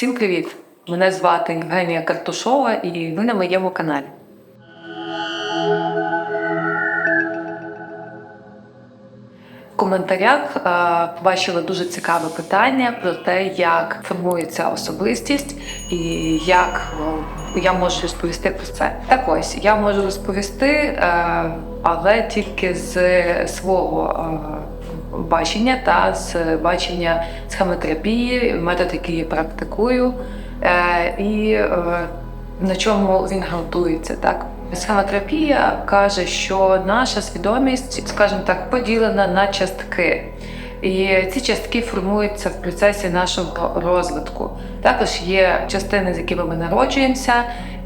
Всім привіт! Мене звати Євгенія Картушова і ви на моєму каналі. В коментарях е, побачила дуже цікаве питання про те, як формується особистість і як е, я можу розповісти про це. Так ось я можу розповісти, е, але тільки з свого бачення та з бачення схемотерапії, метод, який я практикую, е, і е, на чому він ґрунтується, так. Схемотерапія каже, що наша свідомість, скажімо так, поділена на частки. І ці частки формуються в процесі нашого розвитку. Також є частини, з якими ми народжуємося,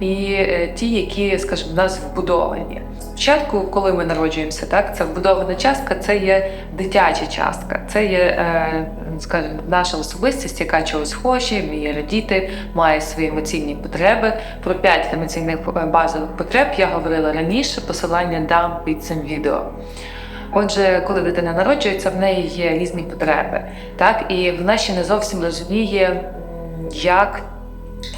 і е, ті, які, скажімо, в нас вбудовані. Спочатку, коли ми народжуємося, так ця вбудована частка це є дитяча частка, це є, е, скажімо, наша особистість, яка чогось хоче, вміє радіти, має свої емоційні потреби. Про п'ять емоційних е, базових потреб я говорила раніше. Посилання дам під цим відео. Отже, коли дитина народжується, в неї є різні потреби, так і вона ще не зовсім розуміє, як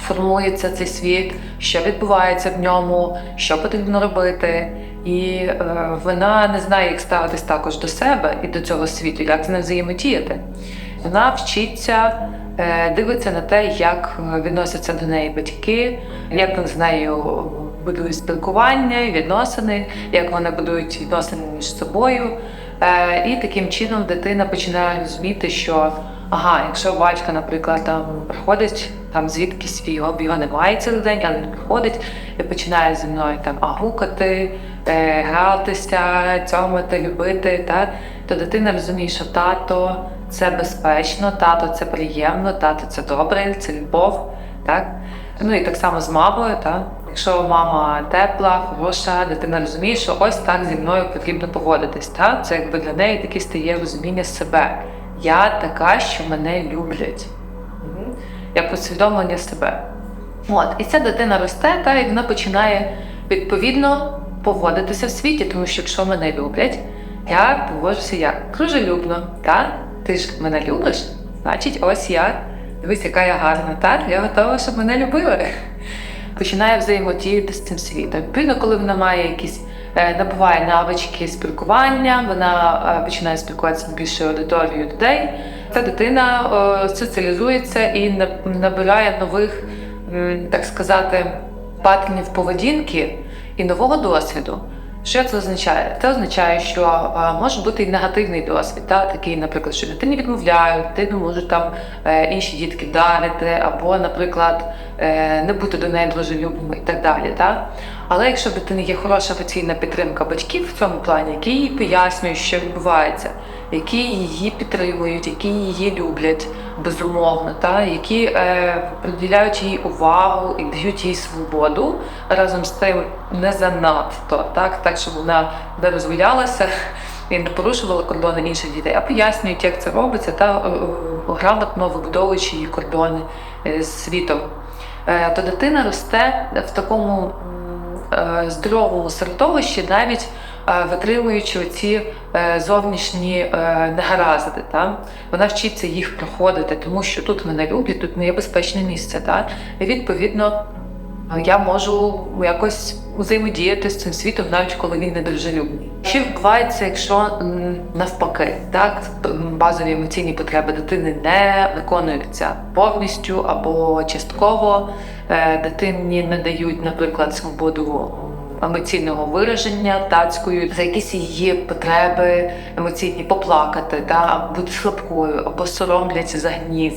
формується цей світ, що відбувається в ньому, що потрібно робити. І е, вона не знає, як ставитись також до себе і до цього світу, як з ним взаємодіяти. Вона вчиться, е, дивиться на те, як е, відносяться до неї батьки, як з нею будують спілкування, відносини, як вони будують відносини між собою. Е, І таким чином дитина починає розуміти, що ага, якщо батько, наприклад, там приходить там звідкись його, його немає цілий день, але він приходить і починає зі мною там агукати, е, гратися, цьомати, любити, так, то дитина розуміє, що тато це безпечно, тато це приємно, тато це добре, це любов. Так? Ну і так само з мамою. Так? Якщо мама тепла, хороша, дитина розуміє, що ось так зі мною потрібно поводитись. Так? Це якби для неї таке стає розуміння себе. Я така, що мене люблять. Як усвідомлення себе. От, і ця дитина росте, та, і вона починає відповідно поводитися в світі, тому що якщо мене люблять, я поводжуся як дружелюбно. Та? Ти ж мене любиш, значить, ось я. Дивись, яка я гарна, так? Я готова, щоб мене любили. Починає взаємодіяти з цим світом. Відповідно, коли вона має якісь набуває навички спілкування, вона е, починає спілкуватися з більшою аудиторією людей. Ця дитина е, соціалізується і набирає нових, так сказати, паттернів поведінки і нового досвіду. Що це означає? Це означає, що е, може бути і негативний досвід, та? такий, наприклад, що дитині відмовляють, дитину можуть там е, інші дітки вдарити, або, наприклад, е, не бути до неї дружелюбними і так далі. Та? Але якщо в дитини є хороша емоційна підтримка батьків в цьому плані, які їй пояснюють, що відбувається, які її підтримують, які її люблять безумовно, та? які е, приділяють їй увагу і дають їй свободу, разом з тим не занадто, так, так щоб вона не розвилялася і не порушувала кордони інших дітей, а пояснюють, як це робиться, та е, е, грамотно вибудовуючи її кордони е, з світом. Е, То дитина росте в такому здоровому середовищі, навіть е, витримуючи ці е, зовнішні е, негаразди. Та? Вона вчиться їх проходити, тому що тут мене люблять, тут моє безпечне місце. Та? І відповідно я можу якось взаємодіяти з цим світом, навіть коли він не дружелюбний. Що відбувається, якщо навпаки, так базові емоційні потреби дитини не виконуються повністю або частково, е, дитині не дають, наприклад, свободу емоційного вираження тацькою за якісь її потреби емоційні поплакати, та бути слабкою або соромляться за гнів.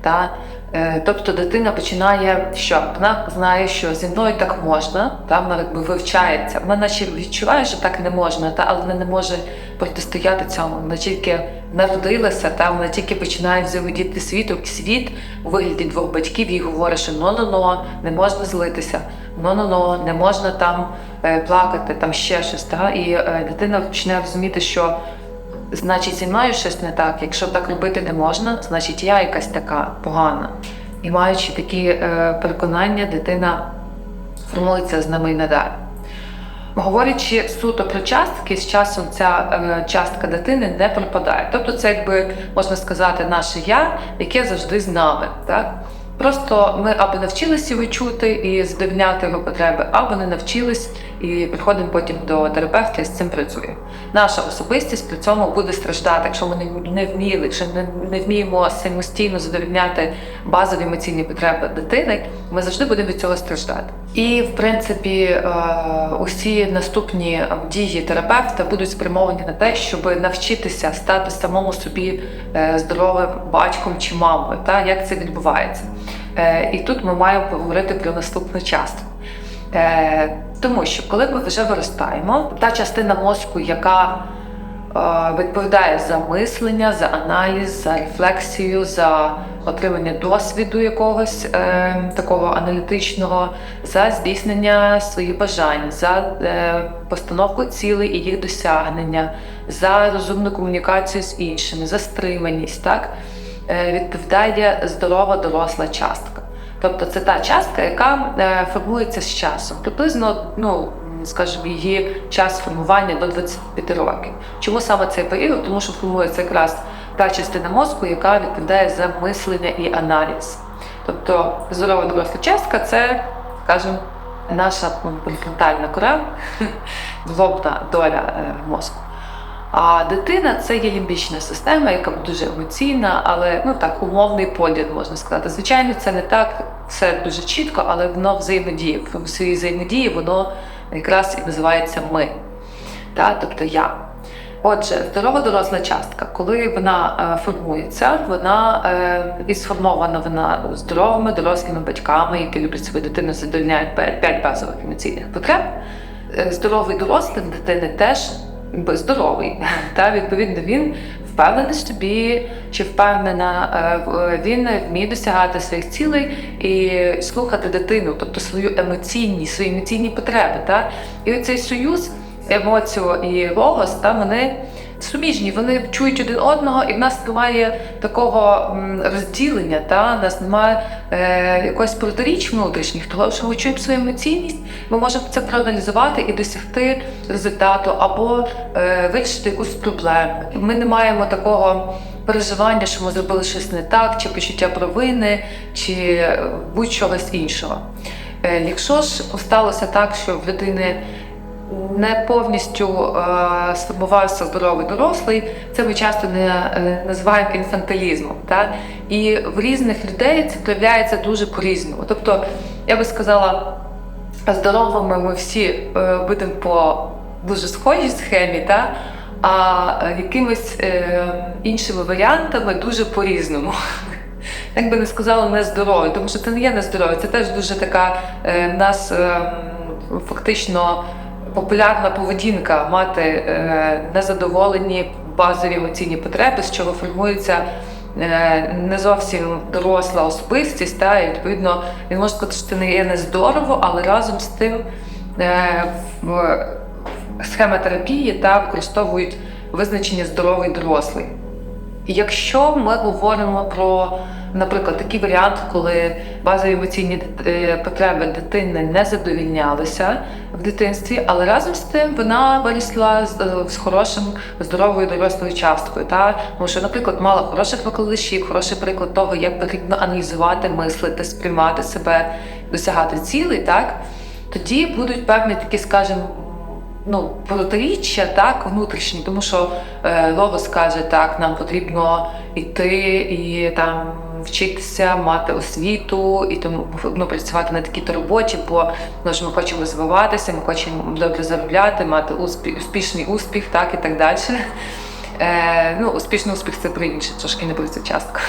Та? Е, Тобто дитина починає що? Вона знає, що зі мною так можна, та? вона якби вивчається. Вона наче відчуває, що так не можна, та? але вона не може протистояти цьому. Вона тільки народилася, та? вона тільки починає взаємодіяти світом. І світ у вигляді двох батьків їй говорить, що но-но-но, не можна злитися, но-но-но, не можна там е, плакати, там ще щось. Та? І е, дитина починає розуміти, що Значить, зі мною щось не так. Якщо так робити не можна, значить я якась така погана. І маючи такі е, переконання, дитина формується з ними і надалі. Говорячи суто про частки, з часом ця е, частка дитини не пропадає. Тобто, це якби можна сказати наше я, яке завжди з нами. Так? Просто ми або навчилися його чути і задовольняти його потреби, або не навчились і приходимо потім до терапевта і з цим працюємо. Наша особистість при цьому буде страждати, якщо ми не- вміли, якщо не, не вміємо самостійно задовольняти базові емоційні потреби дитини, ми завжди будемо від цього страждати. І в принципі, е, усі наступні дії терапевта будуть спрямовані на те, щоб навчитися стати самому собі е, здоровим батьком чи мамою, та як це відбувається. Е, І тут ми маємо поговорити про наступну частку. Тому що коли ми вже виростаємо, та частина мозку, яка е, відповідає за мислення, за аналіз, за рефлексію, за отримання досвіду якогось е, такого аналітичного, за здійснення своїх бажань, за е, постановку цілей і їх досягнення, за розумну комунікацію з іншими, за стриманість, так е, відповідає здорова доросла частка. Тобто це та частка, яка е, формується з часом. Приблизно, ну скажімо, її час формування до 25 років. Чому саме цей період? Тому що формується якраз та частина мозку, яка відповідає за мислення і аналіз. Тобто здорова доросла частка це, скажімо, наша ну, кора, лобна доля е, мозку. А дитина це є лімбічна система, яка дуже емоційна, але ну так умовний поділ можна сказати. Звичайно, це не так все дуже чітко, але воно взаємодіє. В своїй взаємодії воно якраз і називається ми, та, тобто я. Отже, здорова доросла частка, коли вона е, формується, вона е, і сформована вона здоровими дорослими батьками, які люблять свою дитину, задовольняють п'ять п'ять базових емоційних потреб. Е, Здоровий дорослий дитини теж здоровий. Та відповідно він впевнений в собі, чи впевнена, е, він вміє досягати своїх цілей і слухати дитину, тобто свою емоційні, свої емоційні потреби. Та? І оцей союз, емоцію і логос, та вони. Суміжні, вони чують один одного, і в нас немає такого розділення, та в нас немає е, якогось протиріч внутрішніх, того що ми чуємо свою емоційність, ми можемо це проаналізувати і досягти результату або е, вирішити якусь проблему. Ми не маємо такого переживання, що ми зробили щось не так, чи почуття провини, чи будь-чогось іншого. Е, якщо ж сталося так, що в людини не повністю е, сформувався здоровий дорослий, це ми часто не е, називаємо інфантилізмом. Та? І в різних людей це проявляється дуже по-різному. Тобто, я би сказала, здоровими ми всі е, будемо по дуже схожій схемі, та? а якимись е, іншими варіантами дуже по-різному. Як би не сказала, нездорові, тому що це не є нездорові, це теж дуже така е, нас е, фактично популярна поведінка мати е, незадоволені базові емоційні потреби, з чого формується е, не зовсім доросла особистість. Та, і відповідно він може сказати, що це не є нездорово, але разом з тим е, в схема терапії та використовують визначення здоровий дорослий. Якщо ми говоримо про, наприклад, такий варіант, коли базові емоційні е, потреби дитини не задовільнялися в дитинстві, але разом з тим вона вирісла е, з хорошим здоровою дорослою часткою. Та? Тому що, наприклад, мала хороших викладачів, хороший приклад того, як потрібно аналізувати, мислити, сприймати себе, досягати цілей, так? тоді будуть певні такі, скажімо, ну, протиріччя так, внутрішні, тому що е, Логос каже, так, нам потрібно йти і там вчитися, мати освіту і тому ну, працювати на такій-то роботі, бо ну, ж ми хочемо розвиватися, ми хочемо добре заробляти, мати успіх, успішний успіх, так і так далі. Е, ну, успішний успіх це про інше, трошки не про цю частку.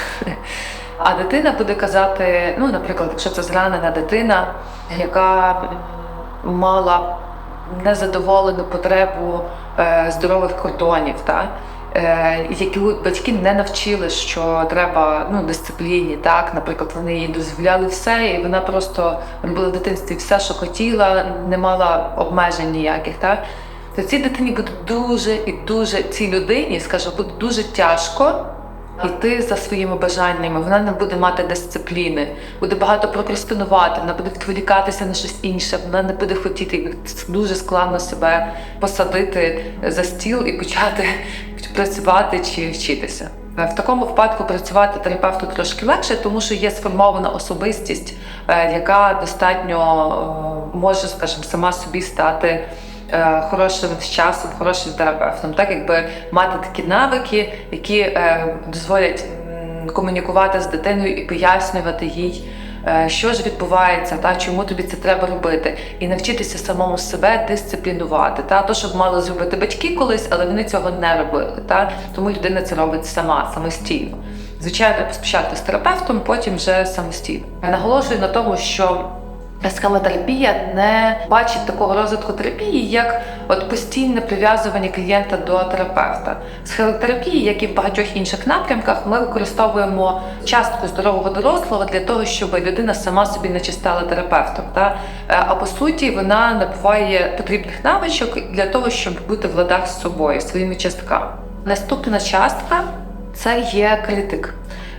А дитина буде казати, ну, наприклад, якщо це зранена дитина, яка мала незадоволену потребу е, здорових кордонів, та? Е, які батьки не навчили, що треба ну, дисципліні, так, наприклад, вони їй дозволяли все, і вона просто робила в дитинстві все, що хотіла, не мала обмежень ніяких. Так? То цій дитині буде дуже і дуже цій людині, скажу, буде дуже тяжко йти за своїми бажаннями. Вона не буде мати дисципліни, буде багато прокрастинувати, вона буде відволікатися на щось інше, вона не буде хотіти дуже складно себе посадити за стіл і почати працювати чи вчитися. В такому випадку працювати терапевту трошки легше, тому що є сформована особистість, е, яка достатньо е, може, скажімо, сама собі стати е, хорошим з часом, хорошим терапевтом, так якби мати такі навики, які е, дозволять комунікувати з дитиною і пояснювати їй. Е, Що ж відбувається, та чому тобі це треба робити, і навчитися самому себе дисциплінувати. Та то, що б мали зробити батьки колись, але вони цього не робили. Та тому людина це робить сама, самостійно. Звичайно, спочатку з терапевтом, потім вже самостійно. Наголошую на тому, що схемотерапія не бачить такого розвитку терапії, як от постійне прив'язування клієнта до терапевта. Схемотерапії, як і в багатьох інших напрямках, ми використовуємо частку здорового дорослого для того, щоб людина сама собі не стала терапевтом. Та? Е, А по суті, вона набуває потрібних навичок для того, щоб бути в ладах з собою, своїми частками. Наступна частка це є критик.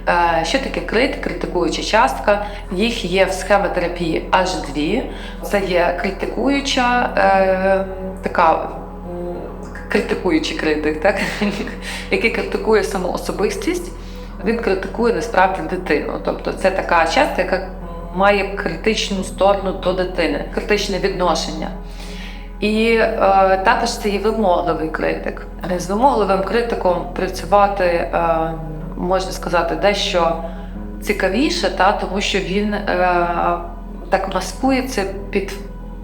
Е, Що таке крит, критикуюча частка? Їх є в схемотерапії аж дві. Це є критикуюча, е, така критикуючий критик, так? який критикує саму особистість. Він критикує насправді дитину. Тобто це така частка, яка має критичну сторону до дитини, критичне відношення. І е, також це є вимогливий критик. З вимогливим критиком працювати е, можна сказати дещо цікавіше, та тому що він е, так маскується під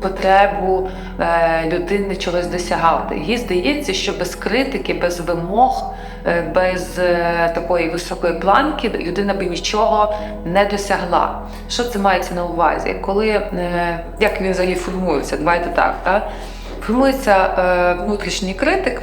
потребу е, людини чогось досягати. Їй здається, що без критики, без вимог, е, без е, такої високої планки людина би нічого не досягла. Що це мається на увазі? Коли е, як він взагалі формується? Давайте так. Та? Формується е, внутрішній критик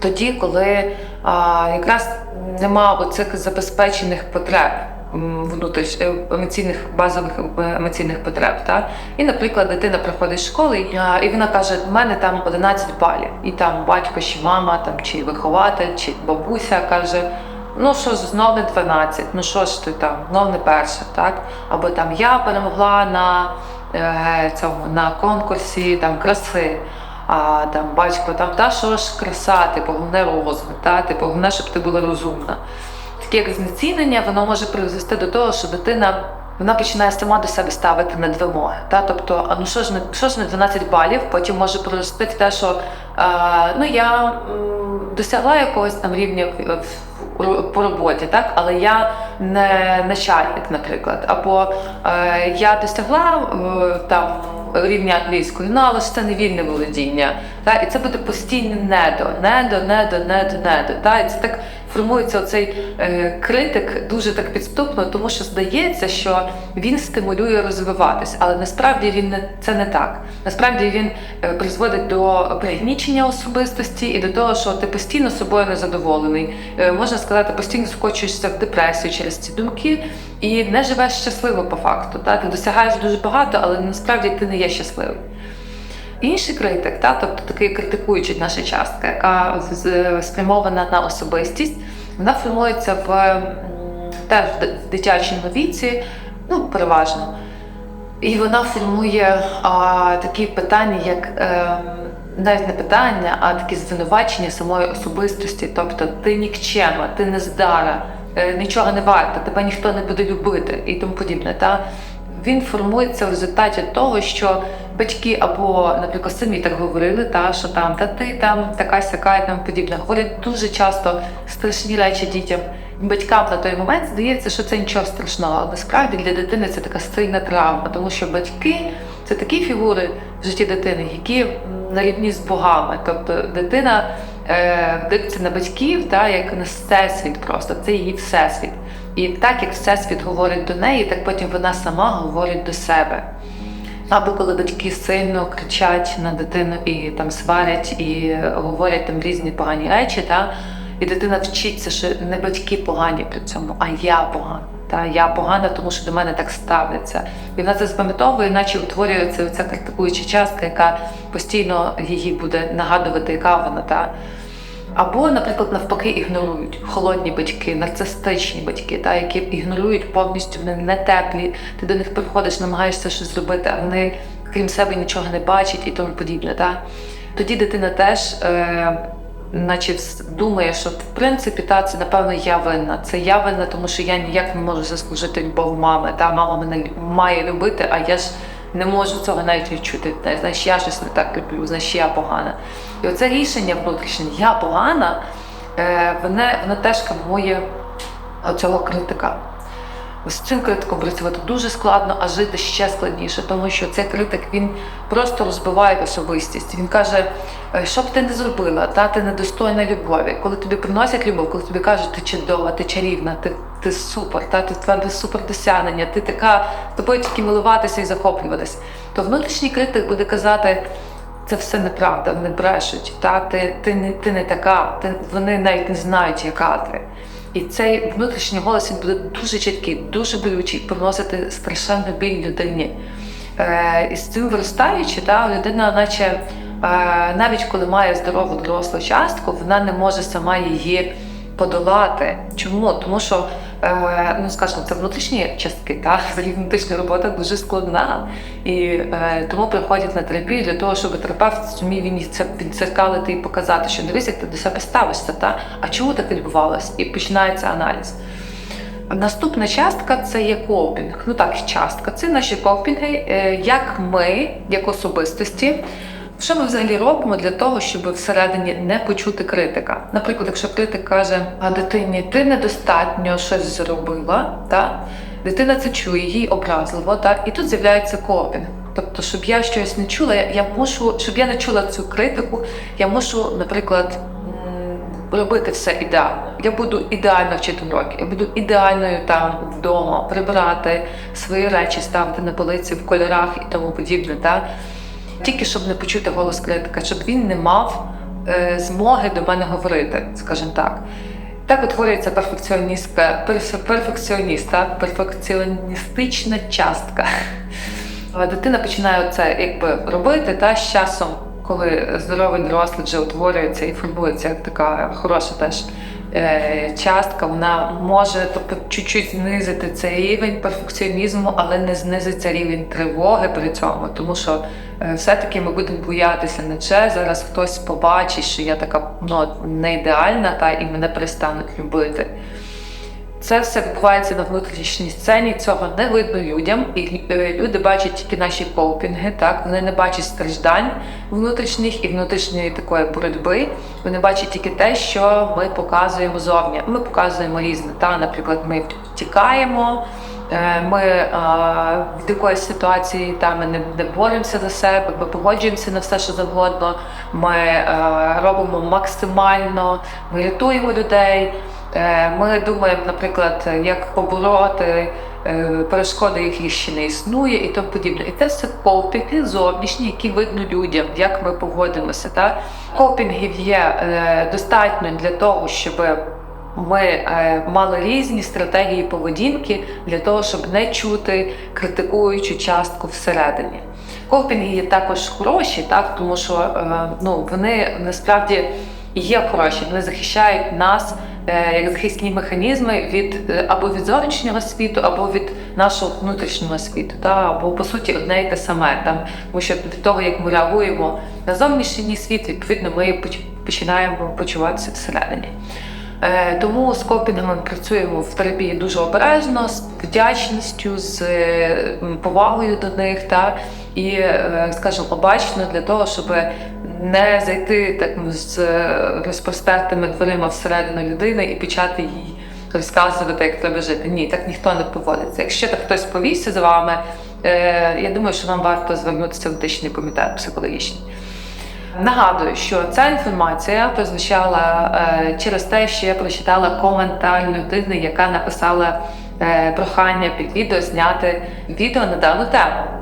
тоді, коли а, якраз нема оцих забезпечених потреб внутріш е, емоційних базових е, емоційних потреб. Та? І, наприклад, дитина приходить з школи, і, вона каже: у мене там 11 балів, і там батько чи мама, там чи вихователь, чи бабуся каже. Ну що ж, знов не 12, ну що ж ти там, знов не перша, так? Або там я перемогла на е, цьому на конкурсі там краси. А там батько там та що ж краса, типу, головне розум, та типу, головне, щоб ти була розумна. Таке як знецінення, воно може призвести до того, що дитина вона починає сама до себе ставити надвимоги. Та? Тобто, а ну що ж не що ж не 12 балів, потім може прорости те, що а, ну я досягла якогось там рівня в- по роботі, так? але я не начальник, наприклад. Або е, я досягла е, там рівня англійської, ну але ж це не вільне володіння. Та? І це буде постійне недо, недо, недо, недо, недо. Та? І це так формується оцей е, критик дуже так підступно, тому що здається, що він стимулює розвиватись, але насправді він не це не так. Насправді він е, призводить до пригнічення особистості і до того, що ти постійно собою незадоволений. Е, можна сказати, постійно скочуєшся в депресію через ці думки і не живеш щасливо по факту. Ти досягаєш дуже багато, але насправді ти не є щасливий. Інший критик, та, тобто такий критикуючий наша частка, яка спрямована на особистість, вона формується в теж в ди- в дитячому віці, ну переважно. І вона формує а, такі питання, як е, навіть не питання, а такі звинувачення самої особистості. Тобто ти нікчема, ти нездара, е, нічого не варта, тебе ніхто не буде любити і тому подібне. Та? Він формується в результаті того, що батьки або, наприклад, самі так говорили, та, що там та ти там така сяка і тому подібне. Говорять дуже часто страшні речі дітям. Батькам на той момент здається, що це нічого страшного, але насправді для дитини це така сильна травма, тому що батьки це такі фігури в житті дитини, які на рівні з богами. Тобто дитина е, дивиться на батьків, та, як на всесвіт просто, це її всесвіт. І так як всесвіт говорить до неї, так потім вона сама говорить до себе. Або коли батьки сильно кричать на дитину і там сварять, і говорять там різні погані речі, та, і дитина вчиться, що не батьки погані при цьому, а я погана. Та я погана, тому що до мене так ставляться. І вона це запам'ятовує, наче утворюється ця критикуюча частка, яка постійно її буде нагадувати, яка вона. Та. Або, наприклад, навпаки, ігнорують холодні батьки, нарцистичні батьки, та, які ігнорують повністю, вони не теплі. Ти до них приходиш, намагаєшся щось зробити, а вони крім себе нічого не бачать і тому подібне. Та. Тоді дитина теж е, наче думає, що в принципі та це напевно я винна. Це я винна, тому що я ніяк не можу заслужити любов мами. Та мама мене має любити, а я ж не можу цього навіть відчути. Значить, я щось не так люблю, значить я погана. І оце рішення внутрішнє я погана, е, воно, теж формує цього критика. З цим критиком працювати дуже складно, а жити ще складніше, тому що цей критик він просто розбиває особистість. Він каже, «Е, що б ти не зробила, та ти недостойна любові. Коли тобі приносять любов, коли тобі кажуть, ти чудова, ти чарівна, ти, ти супер, та ти тебе супер досягнення, ти така тобою тільки милуватися і захоплюватись, то внутрішній критик буде казати. Це все неправда, вони брешуть. Та ти, ти не ти не така, ти вони навіть не знають, яка ти. І цей внутрішній голос він буде дуже чіткий, дуже болючий, приносити страшенний біль людині. Е, і з цим виростаючи, та, людина, наче е, навіть коли має здорову дорослу частку, вона не може сама її подолати. Чому? Тому що, ну скажімо, це внутрішні частки, та внутрішня робота дуже складна. І е, тому приходять на терапію для того, щоб терапевт зумів він це підзеркалити і показати, що дивись, як ти до себе ставишся, та а чому так відбувалось? І починається аналіз. Наступна частка це є копінг. Ну так, частка. Це наші копінги, е, як ми, як особистості. Що ми взагалі робимо для того, щоб всередині не почути критика? Наприклад, якщо критик каже, а дитині ти недостатньо щось зробила, та дитина це чує, їй образливо, та і тут з'являється копінг. Тобто, щоб я щось не чула, я, мушу, щоб я не чула цю критику, я мушу, наприклад, робити все ідеально. Я буду ідеально вчити уроки, я буду ідеальною там вдома, прибирати свої речі, ставити на полиці в кольорах і тому подібне. Та? Тільки щоб не почути голос критика, щоб він не мав е, змоги до мене говорити, скажімо так. Так утворюється перфекціоністка, перфе- перфекціоніст, перфекціоністична частка. Дитина починає це якби робити, та з часом, коли здоровий дорослий вже утворюється і формується як така хороша теж частка, вона може тобто, чуть-чуть знизити цей рівень перфекціонізму, але не знизиться рівень тривоги при цьому, тому що е, все-таки ми будемо боятися не че зараз хтось побачить, що я така ну, не ідеальна, та і мене перестануть любити. Це все відбувається на внутрішній сцені. Цього не видно людям, і е, люди бачать тільки наші копінги. Так вони не бачать страждань внутрішніх і внутрішньої такої боротьби. Вони бачать тільки те, що ми показуємо зовні. Ми показуємо різне. Та, наприклад, ми втікаємо. е, Ми е, в якоїсь ситуації та ми не, не боремося за себе, ми погоджуємося на все, що завгодно. Ми робимо максимально, ми рятуємо людей. Е, Ми думаємо, наприклад, як побороти е, перешкоди, яких ще не існує, і тому подібне. І це все копінги зовнішні, які видно людям, як ми поводимося. Та? Копінгів є е, достатньо для того, щоб ми мали різні стратегії поведінки для того, щоб не чути критикуючу частку всередині. Копінги є також хороші, так тому що ну, вони насправді є хороші, вони захищають нас е, як захисні механізми від е, або від зовнішнього світу, або від нашого внутрішнього світу, та або по суті одне і те саме. Там, тому що від того, як ми реагуємо на зовнішній світ, відповідно, ми починаємо почуватися всередині. Е, Тому з копінгами працюємо в терапії дуже обережно, з вдячністю, з повагою до них, та і, скажімо, обачно для того, щоб не зайти так ну, з е, розпростертими дверима всередину людини і почати їй розказувати, як треба жити. Ні, так ніхто не поводиться. Якщо так хтось повісться за вами, е, я думаю, що вам варто звернутися в етичний комітет психологічний. Нагадую, що ця інформація прозвучала е, через те, що я прочитала коментар людини, яка написала прохання під відео зняти відео на дану тему.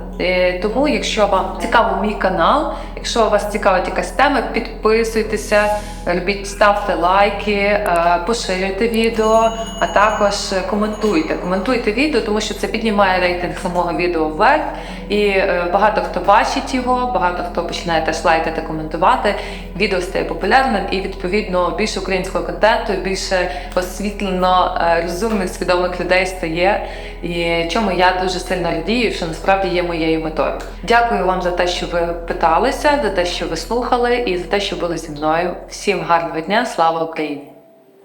Тому, якщо вам цікавий мій канал, якщо вас цікавить якась тема, підписуйтеся, робіть, ставте лайки, е, поширюйте відео, а також коментуйте. Коментуйте відео, тому що це піднімає рейтинг самого відео вверх. І е, багато хто бачить його, багато хто починає теж лайкати, коментувати. Відео стає популярним і відповідно більше українського контенту, більше освітлено е, розумних, свідомих людей стає. І чому я дуже сильно радію, що насправді є моєю метою. Дякую вам за те, що ви питалися. За те, що ви слухали, і за те, що були зі мною. Всім гарного дня, слава Україні!